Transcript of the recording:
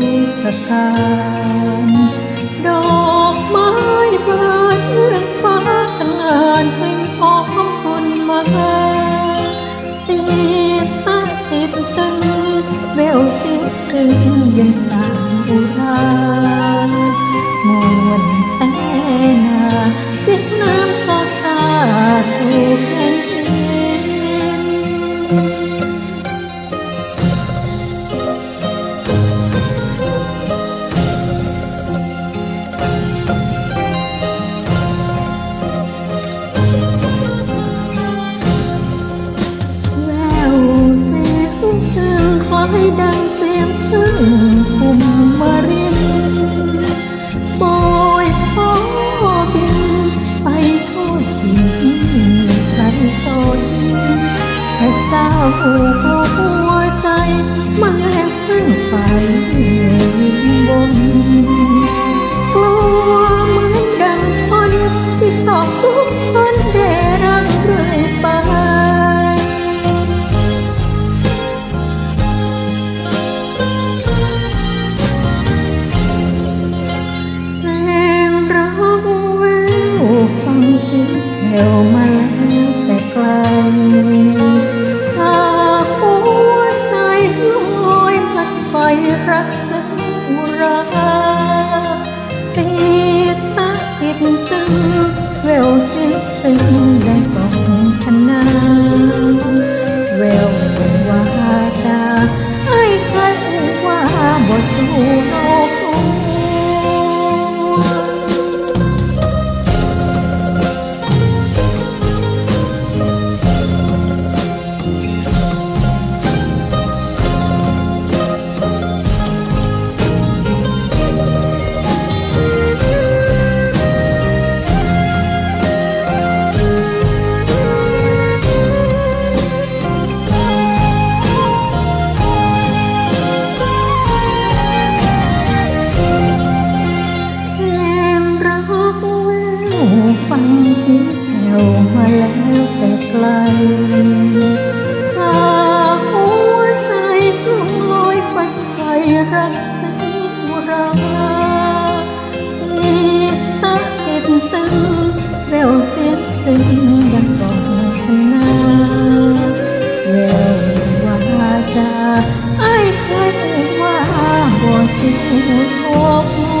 สุดสุดตรการดอกไม้บานเลื่องฟ้าตังอานกลิ่นหอมคนมาติดตาติดตึงแววเสียงซึ้งยังสางอุราม ให้ดังเสียงพึ่งพุ่มมาเรีย Oh my. ฟังเสียงแผ่วมาแล้วแต่ไกลหาหัวใจต้องลอยฝันไปรักเสียงราตีตาเห็นตึงแววเสียงสิ้งดังก่อนนาแววว่าจะไอ้ชายว่าบ่คิดพบ